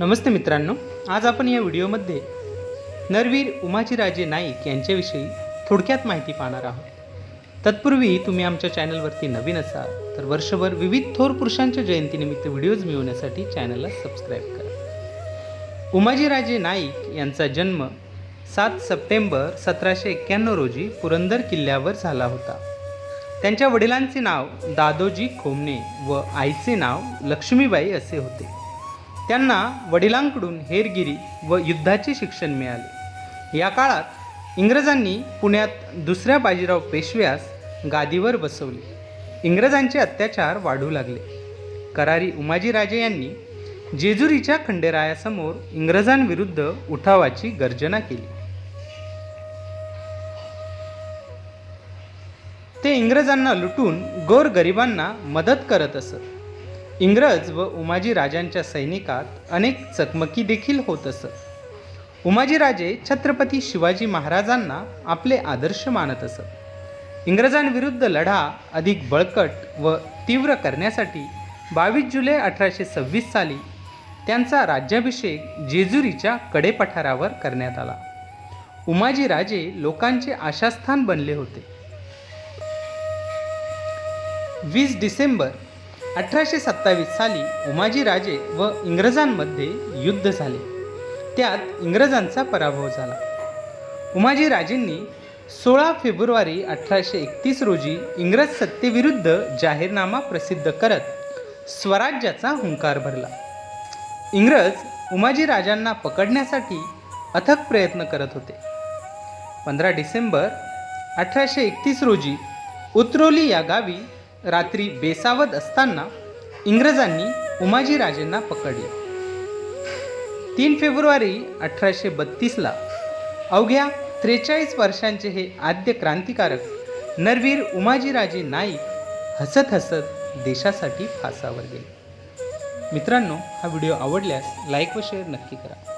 नमस्ते मित्रांनो आज आपण या व्हिडिओमध्ये नरवीर उमाजीराजे नाईक यांच्याविषयी थोडक्यात माहिती पाहणार आहोत. तत्पूर्वी तुम्ही आमच्या चॅनलवरती नवीन असाल तर वर्षभर विविध थोर पुरुषांच्या जयंतीनिमित्त व्हिडिओज मिळवण्यासाठी चॅनलला सबस्क्राईब करा. उमाजीराजे नाईक यांचा जन्म सात सप्टेंबर सतराशे एक्क्याण्णव रोजी पुरंदर किल्ल्यावर झाला होता. त्यांच्या वडिलांचे नाव दादोजी खोमणे व आईचे नाव लक्ष्मीबाई असे होते. त्यांना वडिलांकडून हेरगिरी व युद्धाचे शिक्षण मिळाले. या काळात इंग्रजांनी पुण्यात दुसऱ्या बाजीराव पेशव्यास गादीवर बसवले. इंग्रजांचे अत्याचार वाढू लागले. करारी उमाजीराजे यांनी जेजुरीच्या खंडेरायासमोर इंग्रजांविरुद्ध उठावाची गर्जना केली. ते इंग्रजांना लुटून गोरगरिबांना मदत करत असत. इंग्रज व उमाजी राजांच्या सैनिकात अनेक चकमकी देखील होत असत. उमाजीराजे छत्रपती शिवाजी महाराजांना आपले आदर्श मानत असत. इंग्रजांविरुद्ध लढा अधिक बळकट व तीव्र करण्यासाठी बावीस जुलै अठराशे सव्वीस साली त्यांचा राज्याभिषेक जेजुरीच्या कडेपठारावर करण्यात आला. उमाजीराजे लोकांचे आशास्थान बनले होते. वीस डिसेंबर अठराशे सत्तावीस साली उमाजी राजे व इंग्रजांमध्ये युद्ध झाले. त्यात इंग्रजांचा पराभव झाला. उमाजीराजेंनी सोळा फेब्रुवारी अठराशे एकतीस रोजी इंग्रज सत्तेविरुद्ध जाहीरनामा प्रसिद्ध करत स्वराज्याचा हुंकार भरला. इंग्रज उमाजी राजांना पकडण्यासाठी अथक प्रयत्न करत होते. पंधरा डिसेंबर अठराशे एकतीस रोजी उतरोली या गावी रात्री बेसावत असताना इंग्रजांनी उमाजीराजेंना पकडले. तीन फेब्रुवारी अठराशे बत्तीसला अवघ्या त्रेचाळीस वर्षांचे हे आद्य क्रांतिकारक नरवीर उमाजीराजे नाईक हसत हसत देशासाठी फासावर गेले. मित्रांनो हा व्हिडिओ आवडल्यास लाईक व शेअर नक्की करा.